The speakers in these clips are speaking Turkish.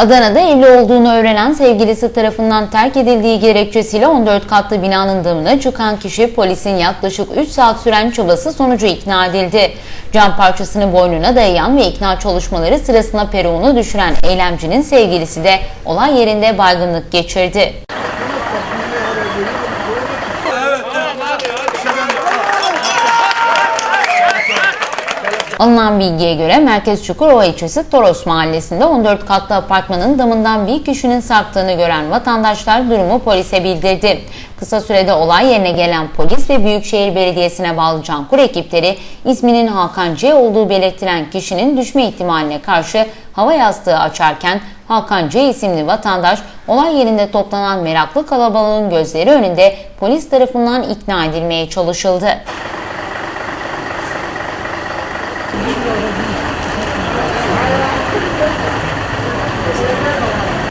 Adana'da evli olduğunu öğrenen sevgilisi tarafından terk edildiği gerekçesiyle 14 katlı binanın damına çıkan kişi polisin yaklaşık 3 saat süren çabası sonucu ikna edildi. Cam parçasını boynuna dayayan ve ikna çalışmaları sırasında peruğunu düşüren eylemcinin sevgilisi de olay yerinde baygınlık geçirdi. Alınan bilgiye göre Merkez Çukurova ilçesi Toros mahallesinde 14 katlı apartmanın damından bir kişinin sarktığını gören vatandaşlar durumu polise bildirdi. Kısa sürede olay yerine gelen polis ve Büyükşehir Belediyesi'ne bağlı Cankur ekipleri isminin Hakan C olduğu belirtilen kişinin düşme ihtimaline karşı hava yastığı açarken Hakan C isimli vatandaş olay yerinde toplanan meraklı kalabalığın gözleri önünde polis tarafından ikna edilmeye çalışıldı. Thank you.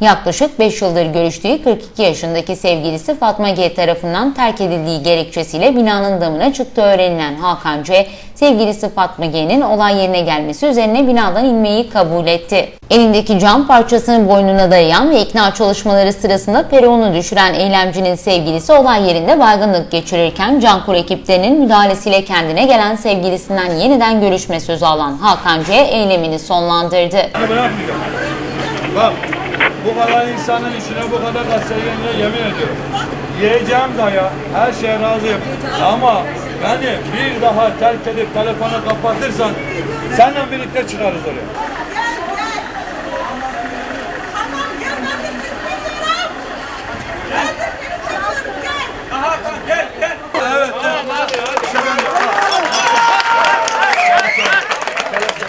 Yaklaşık 5 yıldır görüştüğü 42 yaşındaki sevgilisi Fatma G tarafından terk edildiği gerekçesiyle binanın damına çıktığı öğrenilen Hakan C, sevgilisi Fatma G'nin olay yerine gelmesi üzerine binadan inmeyi kabul etti. Elindeki cam parçasını boynuna dayayan ve ikna çalışmaları sırasında peruğunu düşüren eylemcinin sevgilisi olay yerinde baygınlık geçirirken Cankur ekiplerinin müdahalesiyle kendine gelen sevgilisinden yeniden görüşme sözü alan Hakan C eylemini sonlandırdı. Bak bu kadar insanın içine bu kadar gazetecilerine yemin ediyorum. Yiyeceğim daya her şeye razıyım. Ama beni bir daha terk edip telefonu kapatırsan seninle birlikte çıkarız oraya.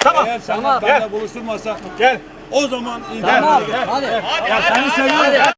Tamam. Eğer sen benimle buluşturmazsan gel. O zaman tamam. Hadi. Ya seni seviyorum.